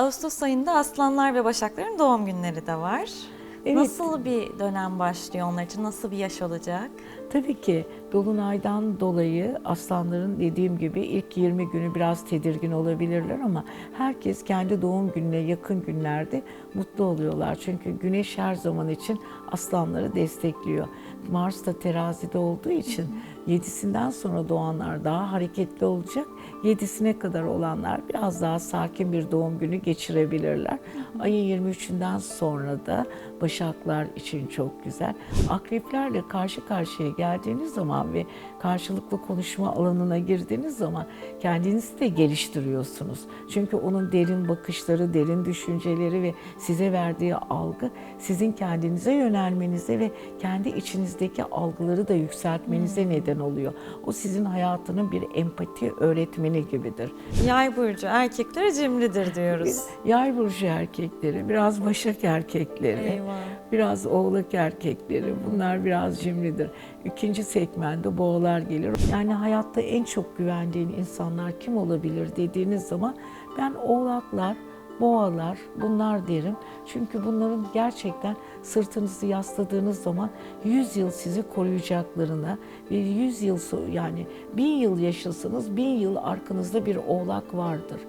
Ağustos ayında aslanlar ve başakların doğum günleri de var. Evet. Nasıl bir dönem başlıyor onlar için? Nasıl bir yaş olacak? Tabii ki Dolunay'dan dolayı aslanların dediğim gibi ilk 20 günü biraz tedirgin olabilirler ama herkes kendi doğum gününe yakın günlerde mutlu oluyorlar. Çünkü güneş her zaman için aslanları destekliyor. Mars da terazide olduğu için yedisinden sonra doğanlar daha hareketli olacak. Yedisine kadar olanlar biraz daha sakin bir doğum günü geçirebilirler. Ayın 23'ünden sonra da Başaklar için çok güzel. Akreplerle karşı karşıya geldiğiniz zaman ve karşılıklı konuşma alanına girdiğiniz zaman kendinizi de geliştiriyorsunuz. Çünkü onun derin bakışları, derin düşünceleri ve size verdiği algı sizin kendinize yönelmenize ve kendi içinizdeki algıları da yükseltmenize neden oluyor. O sizin hayatının bir empati öğretmeni gibidir. Yay burcu erkekleri cimridir diyoruz. Yay burcu erkekleri, biraz başak erkekleri, Eyvah. Biraz oğlak erkekleri bunlar biraz cimridir. İkinci segmente boğalar gelir. Yani hayatta en çok güvendiğin insanlar kim olabilir dediğiniz zaman ben oğlaklar, boğalar bunlar derim. Çünkü bunların gerçekten sırtınızı yasladığınız zaman 100 yıl sizi koruyacaklarına ve 100 yıl yani 1000 yıl yaşasanız 1000 yıl arkanızda bir oğlak vardır.